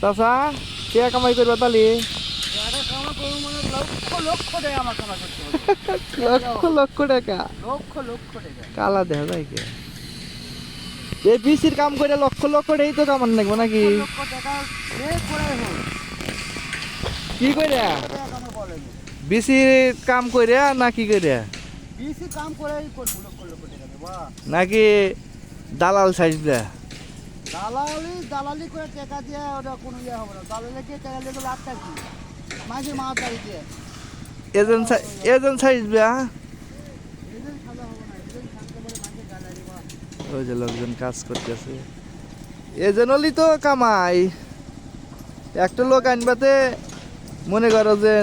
চাচা কে কামাই করবা মানে লক্ষ লক্ষ টাকা। লক্ষ লক্ষ টাকা লক্ষ লক্ষ টাকা কালা দেখা যায় কে এই বিসির কাম করে লক্ষ লক্ষ টাকাই তো কামান লাগবে নাকি? কি করে? বিসির কাম করে না কি করে? নাকি দালাল সাইজ দেয়? দালালি দালালি করে টাকা দিয়ে ওটা কোনো ইয়ে হবে না। দালালি কে টাকা লাভটা কি? মাঝে মাছ দাঁড়ি দিয়ে এজেন্ট এজেন্ট সাইজ দেয়া দিবা ওই যে লোকজন কাজ করতেছে। এজেন্টলি তো কামাই। একটা লোক আনবাতে মনে করো যে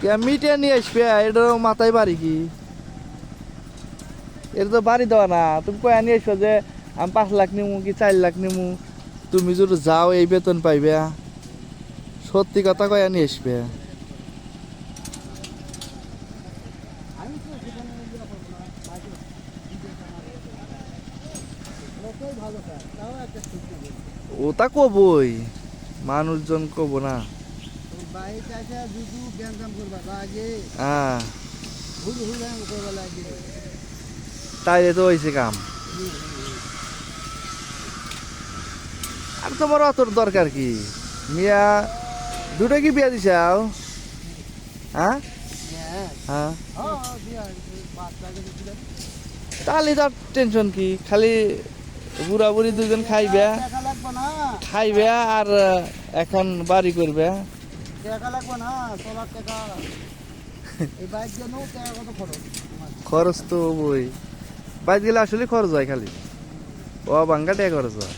কে মিটে নিয়ে আসবে এটা মাথায় বাড়ি কি? এটা তো বাড়ি দেওয়া না। তুমি কয়ে নিয়ে আসবে যে আমি পাঁচ লাখ নিমু কি চার লাখ নিমু? তুমি যদি যাও এই বেতন পাইবে। সত্যি কথা কয়ে নিয়ে আসবে। ওটা কবই। মানুষজন কব না। হ্যাঁ। হুল হুল ব্যায়াম করবা লাগে তাই তো হয়েছে কাম। আর তোমার অতর দরকার কি? মিয়া দুটো কি বিয়া দিছাও হ্যাঁ? হ্যাঁ। তাহলে তার টেনশন কি? খালি বুড়া বুড়ি দুজন খাইবে খাইবে আর এখন বাড়ি করবে? খরচ? তো বই বাইক গেলে আসলে খরচ হয় খালি। ও বাঙ্গা টাকা খরচ হয়